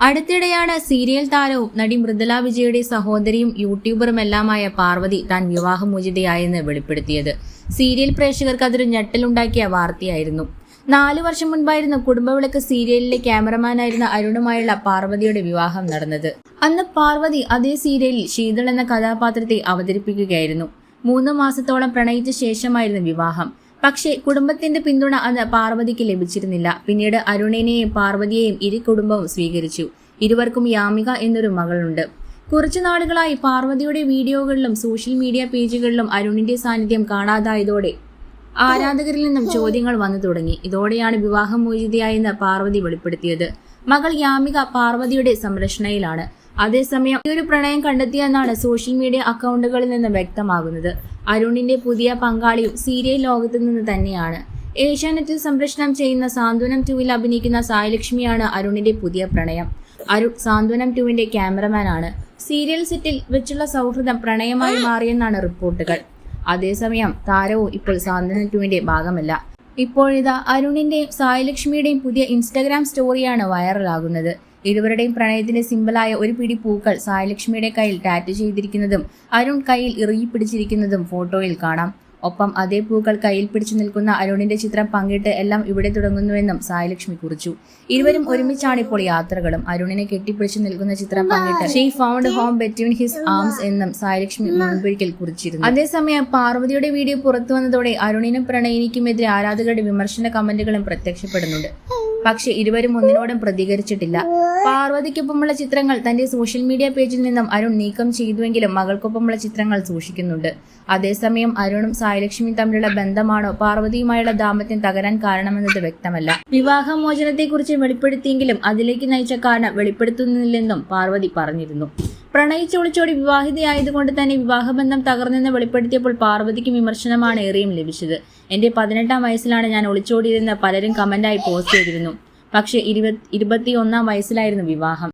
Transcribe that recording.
അടുത്തിടെയാണ് സീരിയൽ താരവും നടി മൃദുല വിജയുടെ സഹോദരിയും യൂട്യൂബറുമെല്ലാമായ പാർവതി താൻ വിവാഹമോചിതയായെന്ന് വെളിപ്പെടുത്തിയത്. സീരിയൽ പ്രേക്ഷകർക്ക് അതൊരു ഞെട്ടലുണ്ടാക്കിയ വാർത്തയായിരുന്നു. നാലു വർഷം മുൻപായിരുന്നു കുടുംബവിളക്ക് സീരിയലിലെ ക്യാമറമാനായിരുന്ന അരുണുമായുള്ള പാർവതിയുടെ വിവാഹം നടന്നത്. അന്ന് പാർവതി അതേ സീരിയലിൽ ശീതൾ എന്ന കഥാപാത്രത്തെ അവതരിപ്പിക്കുകയായിരുന്നു. മൂന്ന് മാസത്തോളം പ്രണയിച്ച ശേഷമായിരുന്നു വിവാഹം. പക്ഷേ കുടുംബത്തിന്റെ പിന്തുണ അന്ന് പാർവതിക്ക് ലഭിച്ചിരുന്നില്ല. പിന്നീട് അരുണിനെയും പാർവതിയെയും ഇരു കുടുംബവും സ്വീകരിച്ചു. ഇരുവർക്കും യാമിക എന്നൊരു മകളുണ്ട്. കുറച്ചു നാളുകളായി പാർവതിയുടെ വീഡിയോകളിലും സോഷ്യൽ മീഡിയ പേജുകളിലും അരുണിന്റെ സാന്നിധ്യം കാണാതായതോടെ ആരാധകരിൽ നിന്നും ചോദ്യങ്ങൾ വന്നു തുടങ്ങി. ഇതോടെയാണ് വിവാഹം മോചിതയായെന്ന് പാർവതി വെളിപ്പെടുത്തിയത്. മകൾ യാമിക പാർവതിയുടെ സംരക്ഷണയിലാണ്. അതേസമയം ഈ ഒരു പ്രണയം കണ്ടെത്തിയെന്നാണ് സോഷ്യൽ മീഡിയ അക്കൗണ്ടുകളിൽ നിന്ന് വ്യക്തമാകുന്നത്. അരുണിന്റെ പുതിയ പങ്കാളിയും സീരിയൽ ലോകത്ത് നിന്ന് തന്നെയാണ്. ഏഷ്യാനെറ്റിൽ സംപ്രേഷണം ചെയ്യുന്ന സാന്ത്വനം ടൂവിൽ അഭിനയിക്കുന്ന സായലക്ഷ്മിയാണ് അരുണിന്റെ പുതിയ പ്രണയം. അരുൺ സാന്ത്വനം ടൂവിന്റെ ക്യാമറമാനാണ്. സീരിയൽ സെറ്റിൽ വെച്ചുള്ള സൗഹൃദം പ്രണയമായി മാറിയെന്നാണ് റിപ്പോർട്ടുകൾ. അതേസമയം താരവും ഇപ്പോൾ സാന്ത്വനം ടൂവിന്റെ ഭാഗമല്ല. ഇപ്പോഴിതാ അരുണിന്റെയും സായലക്ഷ്മിയുടെയും പുതിയ ഇൻസ്റ്റഗ്രാം സ്റ്റോറിയാണ് വൈറലാകുന്നത്. ഇരുവരുടെയും പ്രണയത്തിന്റെ സിമ്പിളായ ഒരു പിടി പൂക്കൾ സായലക്ഷ്മിയുടെ കയ്യിൽ ടാറ്റു ചെയ്തിരിക്കുന്നതും അരുൺ കയ്യിൽ ഇറുകി പിടിച്ചിരിക്കുന്നതും ഫോട്ടോയിൽ കാണാം. ഒപ്പം അതേ പൂക്കൾ കയ്യിൽ പിടിച്ചു നിൽക്കുന്ന അരുണിന്റെ ചിത്രം പങ്കിട്ട് എല്ലാം ഇവിടെ തുടങ്ങുന്നുവെന്നും സായലക്ഷ്മി കുറിച്ചു. ഇരുവരും ഒരുമിച്ചാണ് ഇപ്പോൾ യാത്രകളും. അരുണിനെ കെട്ടിപ്പിടിച്ചു നിൽക്കുന്ന ചിത്രം പങ്കിട്ട് she found home between his arms എന്നും സായലക്ഷ്മി മുൻപൊരിക്കൽ കുറിച്ചിരുന്നു. അതേസമയം പാർവതിയുടെ വീഡിയോ പുറത്തു വന്നതോടെ അരുണിനും പ്രണയിനിക്കുമെതിരെ ആരാധകരുടെ വിമർശന കമന്റുകളും പ്രത്യക്ഷപ്പെടുന്നുണ്ട്. പക്ഷെ ഇരുവരും ഒന്നിനോടും പ്രതികരിച്ചിട്ടില്ല. പാർവതിക്കൊപ്പമുള്ള ചിത്രങ്ങൾ തന്റെ സോഷ്യൽ മീഡിയ പേജിൽ നിന്നും അരുൺ നീക്കം ചെയ്തുവെങ്കിലും മകൾക്കൊപ്പമുള്ള ചിത്രങ്ങൾ സൂക്ഷിക്കുന്നുണ്ട്. അതേസമയം അരുണും സായലക്ഷ്മിയും തമ്മിലുള്ള ബന്ധമാണോ പാർവതിയുമായുള്ള ദാമ്പത്യം തകരാൻ കാരണമെന്നത് വ്യക്തമല്ല. വിവാഹമോചനത്തെക്കുറിച്ച് വെളിപ്പെടുത്തിയെങ്കിലും അതിലേക്ക് നയിച്ച കാരണം വെളിപ്പെടുത്തുന്നില്ലെന്നും പാർവതി പറഞ്ഞിരുന്നു. പ്രണയിച്ചൊളിച്ചോടി വിവാഹിതയായതുകൊണ്ട് തന്നെ വിവാഹബന്ധം തകർന്നെന്ന് വെളിപ്പെടുത്തിയപ്പോൾ പാർവതിക്ക് വിമർശനമാണ് ഏറെയും ലഭിച്ചത്. എന്റെ പതിനെട്ടാം വയസ്സിലാണ് ഞാൻ ഒളിച്ചോടിയതെന്ന് പലരും കമന്റായി പോസ്റ്റ് ചെയ്തിരുന്നു. പക്ഷേ ഇരുപത്തി ഇരുപത്തിയൊന്നാം വയസ്സിലായിരുന്നു വിവാഹം.